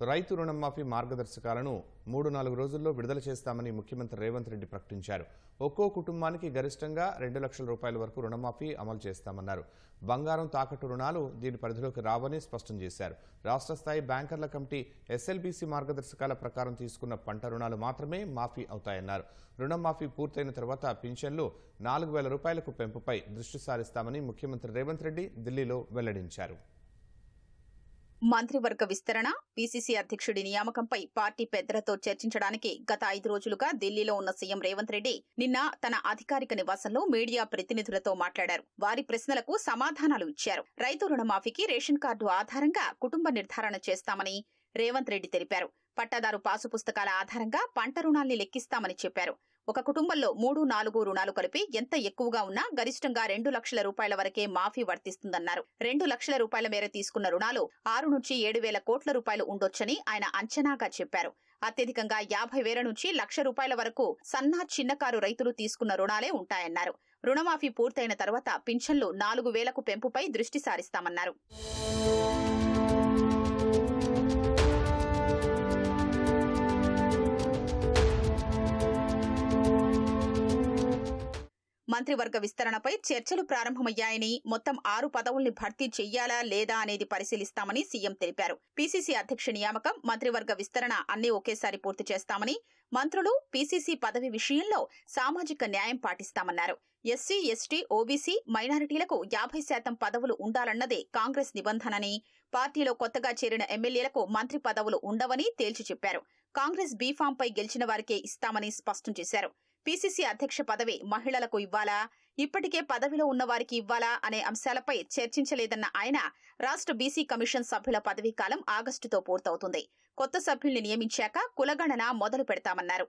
రైతు రుణమాఫీ మార్గదర్శకాలను మూడు నాలుగు రోజుల్లో విడుదల చేస్తామని ముఖ్యమంత్రి రేవంత్ రెడ్డి ప్రకటించారు. ఒక్కో కుటుంబానికి గరిష్టంగా రెండు లక్షల రూపాయల వరకు రుణమాఫీ అమలు చేస్తామన్నారు. బంగారం తాకట్టు రుణాలు దీని పరిధిలోకి రావని స్పష్టం చేశారు. రాష్ట్ర స్థాయి బ్యాంకర్ల కమిటీ ఎస్ఎల్బీసీ మార్గదర్శకాల ప్రకారం తీసుకున్న పంట రుణాలు మాత్రమే మాఫీ అవుతాయన్నారు. రుణమాఫీ పూర్తయిన తర్వాత పింఛన్లు నాలుగు వేల రూపాయలకు పెంపుపై దృష్టి సారిస్తామని ముఖ్యమంత్రి రేవంత్ రెడ్డి ఢిల్లీలో వెల్లడించారు. మంత్రివర్గ విస్తరణ పీసీసీ అధ్యక్షుడి నియామకంపై పార్టీ పెద్దలతో చర్చించడానికి గత ఐదు రోజులుగా ఢిల్లీలో ఉన్న సీఎం రేవంత్ రెడ్డి నిన్న తన అధికారిక నివాసంలో మీడియా ప్రతినిధులతో మాట్లాడారు. వారి ప్రశ్నలకు సమాధానాలు ఇచ్చారు. రైతు రుణమాఫీకి రేషన్ కార్డు ఆధారంగా కుటుంబ నిర్ధారణ చేస్తామని రేవంత్ రెడ్డి తెలిపారు. పట్టాదారు పాసు పుస్తకాల ఆధారంగా పంట రుణాల్ని లెక్కిస్తామని చెప్పారు. ఒక కుటుంబంలో మూడు నాలుగు రుణాలు కలిపి ఎంత ఎక్కువగా ఉన్నా గరిష్టంగా రెండు లక్షల రూపాయల వరకే మాఫీ వర్తిస్తుందన్నారు. రెండు లక్షల రూపాయల మేర తీసుకున్న రుణాలు ఆరు నుంచి ఏడు వేల కోట్ల రూపాయలు ఉండొచ్చని ఆయన అంచనాగా చెప్పారు. అత్యధికంగా యాభై వేల నుంచి లక్ష రూపాయల వరకు సన్నా చిన్నకారు రైతులు తీసుకున్న రుణాలే ఉంటాయన్నారు. రుణమాఫీ పూర్తయిన తర్వాత పింఛన్లు నాలుగు వేలకు పెంపుపై దృష్టి సారిస్తామన్నారు. మంత్రివర్గ విస్తరణపై చర్చలు ప్రారంభమయ్యాయని మొత్తం ఆరు పదవుల్ని భర్తీ చెయ్యాలా లేదా అనేది పరిశీలిస్తామని సీఎం తెలిపారు. పీసీసీ అధ్యక్ష నియామకం మంత్రివర్గ విస్తరణ అన్ని ఒకేసారి పూర్తి చేస్తామని మంత్రులు పీసీసీ పదవి విషయంలో సామాజిక న్యాయం పాటిస్తామన్నారు. ఎస్సీ ఎస్టీ ఓబీసీ మైనారిటీలకు యాభై శాతం పదవులు ఉండాలన్నదే కాంగ్రెస్ నిబంధనని పార్టీలో కొత్తగా చేరిన ఎమ్మెల్యేలకు మంత్రి పదవులు ఉండవని తేల్చి చెప్పారు. కాంగ్రెస్ బీఫాంపై గెలిచిన వారికే ఇస్తామని స్పష్టం చేశారు. పీసీసీ అధ్యక్ష పదవి మహిళలకు ఇవ్వాలా? ఇప్పటికే పదవిలో ఉన్న వారికి ఇవ్వాలా? అనే అంశాలపై చర్చించలేదన్న ఆయన రాష్ట్ర బీసీ కమిషన్ సభ్యుల పదవీ కాలం ఆగస్టుతో పూర్తవుతుంది. కొత్త సభ్యుల్ని నియమించాక కులగణన మొదలు పెడతామన్నారు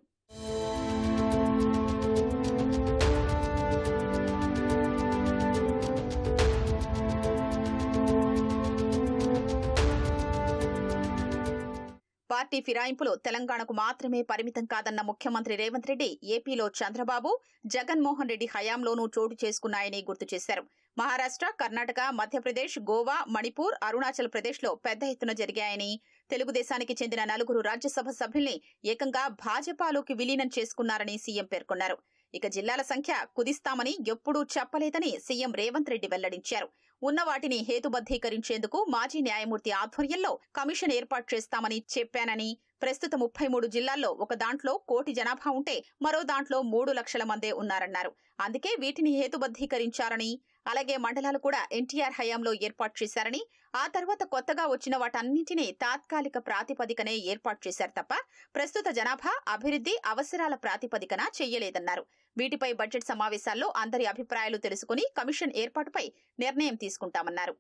పార్టీ ఫిరాయింపులు తెలంగాణకు మాత్రమే పరిమితం కాదన్న ముఖ్యమంత్రి రేవంత్ రెడ్డి ఏపీలో చంద్రబాబు జగన్మోహన్ రెడ్డి హయాంలోనూ చోటు చేసుకున్నాయని గుర్తు చేశారు. మహారాష్ట్ర కర్ణాటక మధ్యప్రదేశ్ గోవా మణిపూర్ అరుణాచల్ ప్రదేశ్లో పెద్ద ఎత్తున జరిగాయని తెలుగుదేశానికి చెందిన నలుగురు రాజ్యసభ సభ్యుల్ని ఏకంగా భాజపాలోకి విలీనం చేసుకున్నారని సీఎం పేర్కొన్నారు. ఇక జిల్లాల సంఖ్య కుదిస్తామని ఎప్పుడూ చెప్పలేదని సీఎం రేవంత్ రెడ్డి వెల్లడించారు. ఉన్న వాటిని హేతుబద్దీకరించేందుకు మాజీ న్యాయమూర్తి ఆధ్వర్యంలో కమిషన్ ఏర్పాటు చేస్తామని చెప్పానని. ప్రస్తుత ముప్పై మూడు జిల్లాల్లో ఒక దాంట్లో కోటి జనాభా ఉంటే మరో దాంట్లో మూడు లక్షల మందే ఉన్నారన్నారు. అందుకే వీటిని హేతుబద్దీకరించారని అలాగే మండలాలు కూడా ఎన్టీఆర్ హయాంలో ఏర్పాటు చేశారని ఆ తర్వాత కొత్తగా వచ్చిన వాటన్నింటినీ తాత్కాలిక ప్రాతిపదికనే ఏర్పాటు చేశారు తప్ప ప్రస్తుత జనాభా అభివృద్ధి అవసరాల ప్రాతిపదికన చెయ్యలేదన్నారు. వీటిపై బడ్జెట్ సమావేశాల్లో అందరి అభిప్రాయాలు తెలుసుకుని కమిషన్ ఏర్పాటుపై నిర్ణయం తీసుకుంటామన్నారు.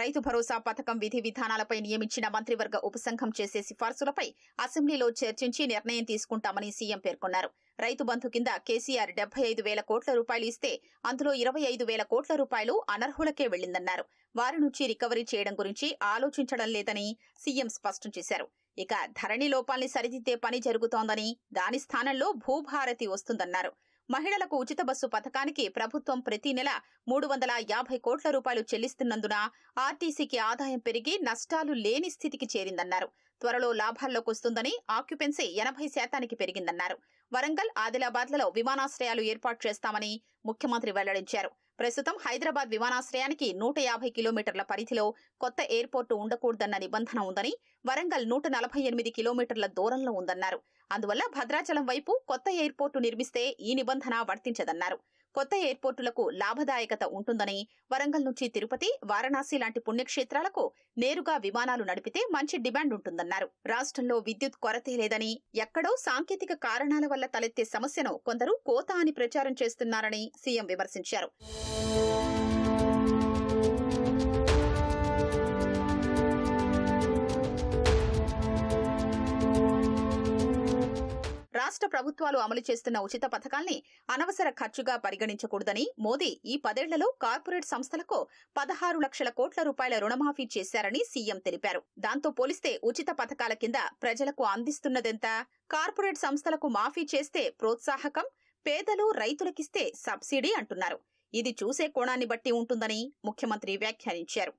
రైతు భరోసా పథకం విధి విధానాలపై నియమించిన మంత్రివర్గ ఉపసంఘం చేసే సిఫార్సులపై అసెంబ్లీలో చర్చించి నిర్ణయం తీసుకుంటామని సీఎం పేర్కొన్నారు. రైతు బంధు కింద కేసీఆర్ డెబ్బై ఐదు వేల కోట్ల రూపాయలు ఇస్తే అందులో ఇరవై ఐదు వేల కోట్ల రూపాయలు అనర్హులకే వెళ్ళిందన్నారు వారి నుంచి రికవరీ చేయడం గురించి ఆలోచించడం లేదని సీఎం స్పష్టం చేశారు. ఇక ధరణి లోపాల్ని సరిదిద్దే పని జరుగుతోందని దాని స్థానంలో భూభారతి వస్తుందన్నారు. మహిళలకు ఉచిత బస్సు పథకానికి ప్రభుత్వం ప్రతి నెల మూడు వందల యాభై కోట్ల రూపాయలు చెల్లిస్తున్నందున ఆర్టీసీకి ఆదాయం పెరిగి నష్టాలు లేని స్థితికి చేరిందన్నారు. త్వరలో లాభాల్లోకి వస్తుందని ఆక్యుపెన్సీ ఎనభై శాతానికి పెరిగిందన్నారు. వరంగల్ ఆదిలాబాద్లలో విమానాశ్రయాలు ఏర్పాటు చేస్తామని ముఖ్యమంత్రి వెల్లడించారు. ప్రస్తుతం హైదరాబాద్ విమానాశ్రయానికి నూట యాభై కిలోమీటర్ల పరిధిలో కొత్త ఎయిర్పోర్టు ఉండకూడదన్న నిబంధన ఉందని వరంగల్ నూట నలభై ఎనిమిది కిలోమీటర్ల దూరంలో ఉందన్నారు. అందువల్ల భద్రాచలం వైపు కొత్త ఎయిర్పోర్టు నిర్మిస్తే ఈ నిబంధన వర్తించదన్నారు. కొత్త ఎయిర్పోర్టులకు లాభదాయకత ఉంటుందని వరంగల్ నుంచి తిరుపతి వారణాసి లాంటి పుణ్యక్షేత్రాలకు నేరుగా విమానాలు నడిపితే మంచి డిమాండ్ ఉంటుందన్నారు. రాష్ట్రంలో విద్యుత్ కొరతే లేదని ఎక్కడో సాంకేతిక కారణాల వల్ల తలెత్తే సమస్యను కొందరు కోత అని ప్రచారం చేస్తున్నారని సీఎం విమర్శించారు. రాష్ట్ర ప్రభుత్వాలు అమలు చేస్తున్న ఉచిత పథకాల్ని అనవసర ఖర్చుగా పరిగణించకూడదని మోదీ ఈ పదేళ్ళలో కార్పొరేట్ సంస్థలకు పదహారు లక్షల కోట్ల రూపాయల రుణమాఫీ చేశారని సీఎం తెలిపారు. దాంతో పోలిస్తే ఉచిత పథకాల కింద ప్రజలకు అందిస్తున్నదెంత? కార్పొరేట్ సంస్థలకు మాఫీ చేస్తే ప్రోత్సాహకం? పేదలు రైతులకిస్తే సబ్సిడీ అంటున్నారు. ఇది చూసే కోణాన్ని బట్టి ఉంటుందని ముఖ్యమంత్రి వ్యాఖ్యానించారు.